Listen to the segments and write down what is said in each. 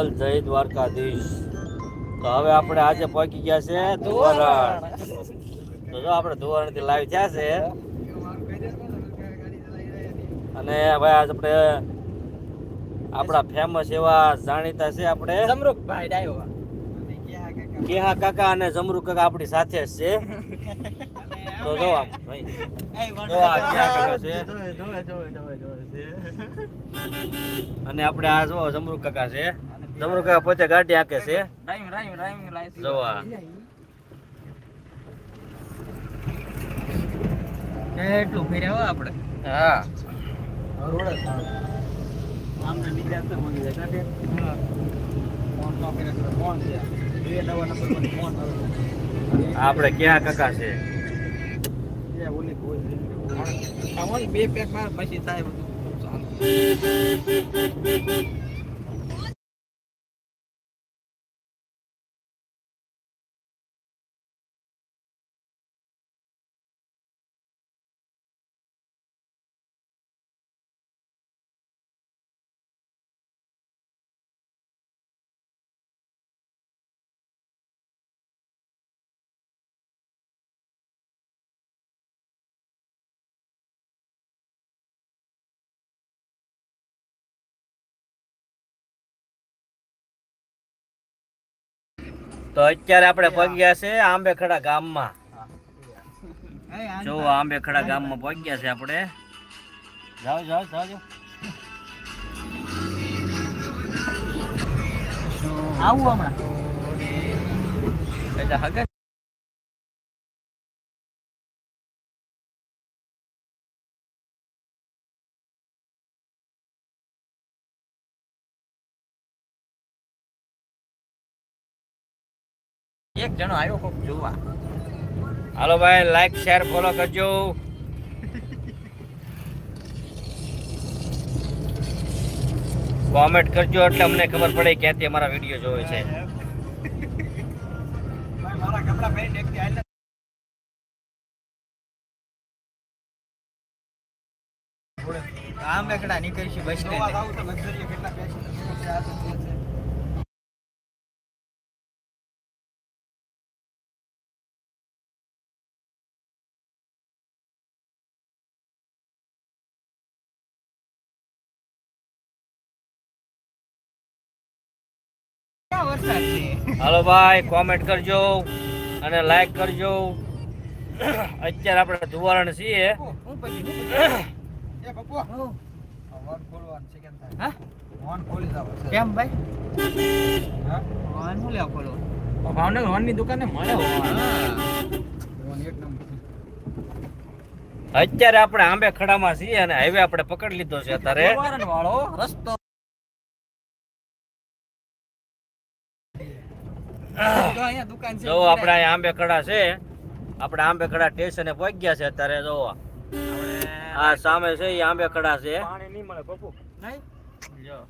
બોલ જય દ્વારકાધીશ. તો હવે આપણે આજે પહોંચી ગયા છે ધોરણ તો જો આપણે ધોરણથી લાઈવ થયા છે. અને ભાઈ આજ આપણે આપણા ફેમસ એવા જાણીતા છે આપણે. જમરૂકભાઈ ડાયો કેહા કાકા અને જમરૂ કાકા આપણી સાથે છે. તો જો આમ ભાઈ. જો આ કાકા છે? અને આપણે આ જો જમરૂ કાકા છે. જમરૂ કાકા પોતે ગાડી આકે છે. રાઈમ રાઈમ રાઈમ જો આ. કેટલું ફેર્યા હો આપણે. હા. આમને નીકળ્યા તો મને દેખાડે ફોન નો તો ફોન છે બે નવા નંબર પર ફોન આપણે ક્યાં કાકા છે? ઓલી કોઈ બે પેક પછી થાય બધું. ચાલુ. તો અત્યારે આપણે પગ્યા છે આંબેખડા ગામમાં. જો આંબેખડા ગામમાં પગ્યા છે આપણે. જાઓ જાઓ જાઓ. આવું હમણાં. એટલે હગે એક જણો આવ્યો કોક જોવા. હાલો ભાઈ લાઈક શેર ફોલો કરજો. કોમેન્ટ કરજો એટલે અમને ખબર પડે ક્યાંથી અમારા વીડિયો જોવે છે. મારા કપડા પહેરીને એકથી આમ એકડા નીકળશી બસ વરસાદ છે હાલો ભાઈ કોમેન્ટ કરજો અને લાઈક કરજો. અત્યારે આપણે ધુવારણ છીએ. હું પછી એ પપ્પુ ફોન ખોલવાનું છે કેમ થાય. હા? ફોન ખોલી જાવ કેમ ભાઈ? હા? ફોન હું લેવા ખોલો ભાવનગર હોનની દુકાને મળે ફોન એક નંબર. અત્યારે આપણે આંબે ખડામાં છીએ અને હાઈવે આપણે પકડી લીધો છે અત્યારે. રસ્તો જો આપણે આંબે કડા છે. આપણે આંબે ખડા સ્ટેશને પહોંચી ગયા છે અત્યારે જો. આ સામે છે એ આંબે કડા છે. પાણી નહીં મળે પપ્પુ. નહીં? જો.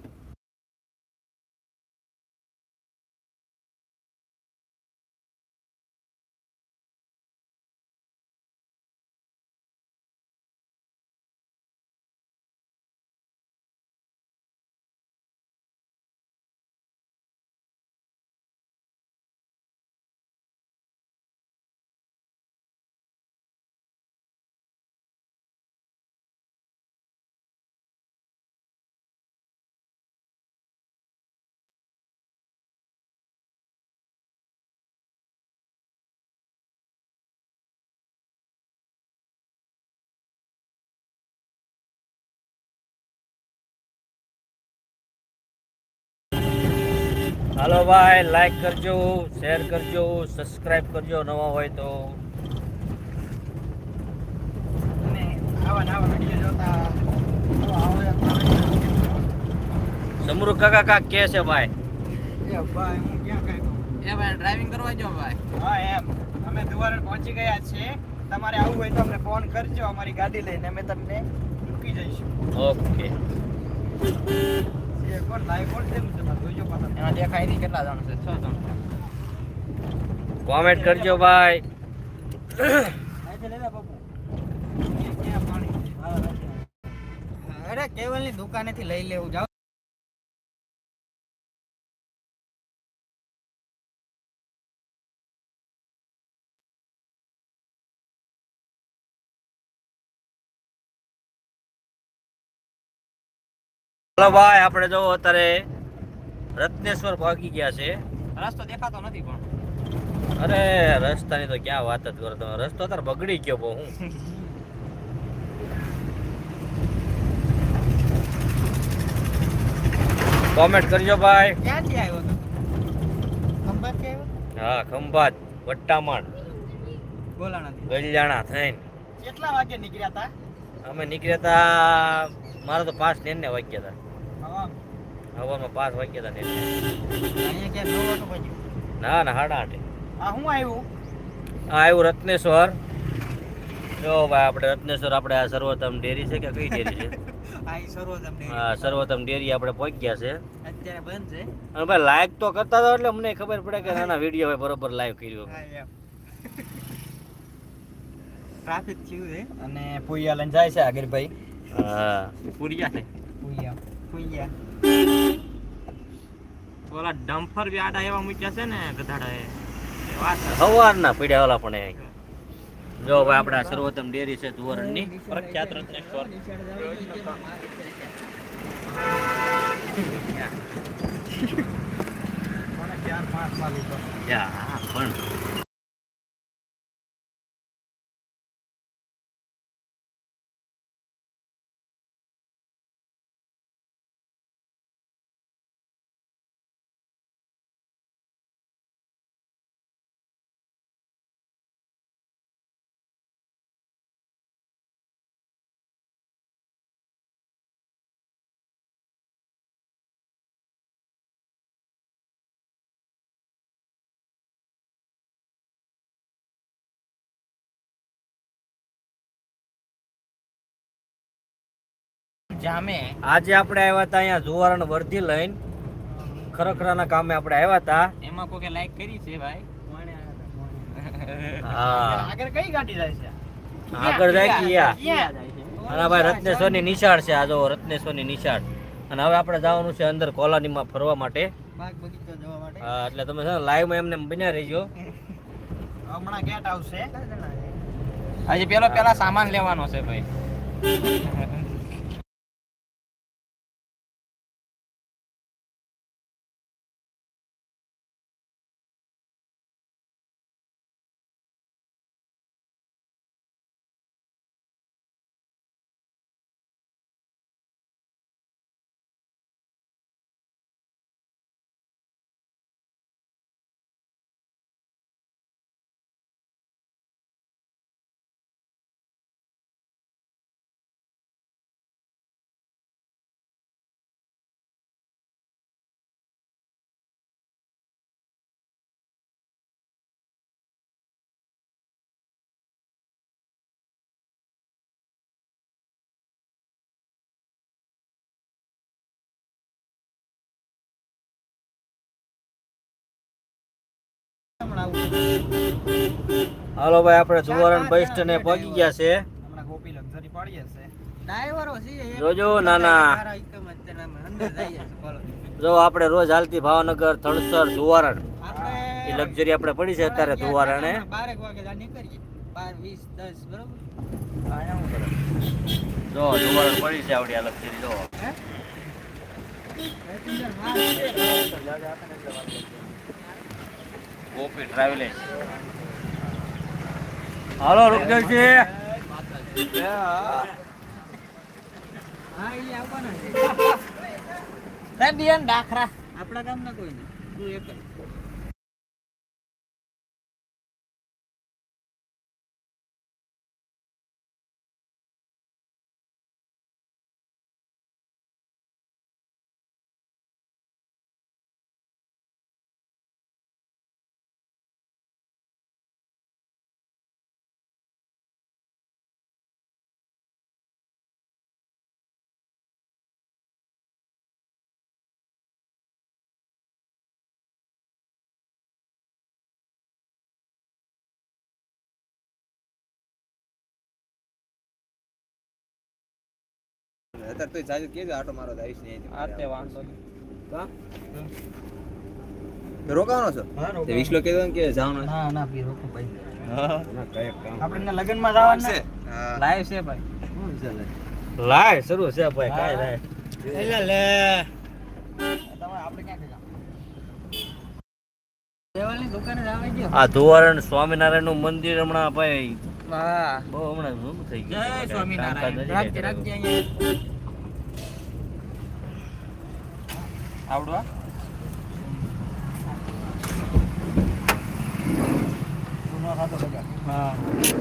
હાલો ભાઈ લાઈક કરજો શેર કરજો સબસ્ક્રાઈબ કરજો નવા હોય તો. અને આવા નવા વીડિયો જોતા આવો આવો કાકા કાક કે છે ભાઈ. એ ભાઈ હું ક્યાં કઈ એ ભાઈ ડ્રાઇવિંગ કરવા જો ભાઈ. હા એમ. અમે દુવારણ પહોંચી ગયા છીએ. તમારે આવવું હોય તો અમને ફોન કરજો અમારી ગાડી લઈને અમે તમને મૂકી જઈશું. ઓકે એમાં દેખાય નહીં કેટલા જણ છે છ જણ કોમેન્ટ કરજો ભાઈ. અરે કેવલની દુકાનેથી લઈ લેવું જાવ ચાલો ભાઈ આપણે જો અત્યારે રત્નેશ્વર પહોંચી ગયા છે. રસ્તો દેખાતો નથી પણ. અરે રસ્તાની તો ક્યાં વાત જ કરો તમે. રસ્તો અત્યારે બગડી ગયો બહુ હું. કોમેન્ટ કરજો ભાઈ. ક્યાંથી આવ્યો તો આવ્યો? હા ખંભાત વટ્ટામણ બોલાણાથી ગલિયાણા થઈને. કેટલા વાગે નીકળ્યા હતા અમે નીકળ્યા હતા મારે તો પાંચ ને વાગ્યા હા હતા હવામાં પાંચ વાગ્યા હતા અહીંયા ક્યાં નવ પહોંચ્યું ના ના સાડા આઠે. આ હું આવ્યું? આ આવ્યું રત્નેશ્વર. જો ભાઈ આપણે રત્નેશ્વર આપણે આ સર્વોત્તમ ડેરી છે કે કઈ ડેરી છે. હા સર્વોત્તમ ડેરી આપણે પહોંચી ગયા છે. અત્યારે બંધ છે. અને ભાઈ લાઈક તો કરતા હતા એટલે અમને ખબર પડે કે નાના વીડિયો ભાઈ બરોબર લાઈવ કર્યો. ટ્રાફિક થયું છે અને પુઈયા લઈને જાય છે આગળભાઈ હા. પુરિયા. છે પુઈયા પુઈયા ઓલા ડમ્ફર બી આડા એવા મૂક્યા છે ને ગધાડા એ સવારના પીડ્યા ઓલા પણ એ. જો ભાઈ આપણા સર્વોત્તમ ડેરી છે ધુવરણની પ્રખ્યાત પાંચ વાગે પણ જામે. આજે આપણે આવ્યા હતા અહીંયા જુવારણ વર્ધી લઈને. ખરખરાના કામે આપણે આવ્યા હતા. એમાં કોકે લાઈક કરી છે ભાઈ. હા. આગળ કઈ ગાડી જાય છે? આગળ જાય કે યા ક્યાં? જાય છે અને ભાઈ રત્નેશ્વરની નિશાળ છે. આ જો રત્નેશ્વરની નિશાળ. અને હવે આપણે જવાનું છે અંદર કોલોનીમાં ફરવા માટે. હા, એટલે તમે છે લાઈવમાં એમને બન્યા રહીજો. હમણાં ગેટ આવશે. હજી પેલો પેલા સામાન લેવાનો છે ભાઈ. હાલો ભાઈ આપણે જુવારણ બસ ને પહોંચી ગયા છે. ગોપી લક્ઝરી પાડી હશે. જોજો ના એકમ જ આપણે રોજ હાલતી ભાવનગર થણસર જુવારણ. એ લક્ઝરી આપણે પડી છે અત્યારે બરોબર? જો જુવારણ પડી છે આવડી આ લક્ઝરી જો. હે? ગોપી ટ્રાવેલ હાલો રૂપદેવજી આવવાના છે. આપણા ગામના કોઈ નહીં તું એક અત્યારે તો જાજુ કેજો આટો મારો આવીશ નહીં. આ તે વાંધો નહીં. રોકાવાનો છો? તે વિશ્લો કીધું કે જવાનો ના ના ભી રોકો ભાઈ. હા. કઈ કામ આપણે લગ્નમાં જવાનું છે? છે લાઈવ છે ભાઈ. શું ચાલે? લાય શરૂ છે ભાઈ કાંઈ લાય એટલે લે. તમારે આપણે ક્યાં ગયા? દેવાલની દુકાને જ આવી ગયો આ ધોવારણ સ્વામિનારાયણનું મંદિર હમણાં ભાઈ બહુ હમણાં થઈ ગયા ગયું સ્વામિનારાયણ. આવડવા હા.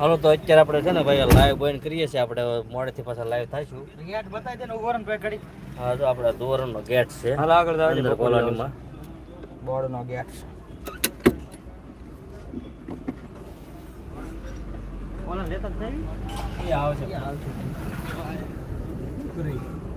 હાલો તો અત્યારે આપણે છે ને ભાઈ લાઈવ બોઈન કરીએ છીએ. આપણે મોડેથી પાછા લાઈવ થાશું ગેટ બતાવી દે ને ઊભો રહે ઘડી હા તો આપણે ધોરણનો ગેટ છે. હાલ આગળ જાવ અંદર કોલોનીમાં. ગેટ. કોલોન લેતા થઈ એ આવશે. આવશે.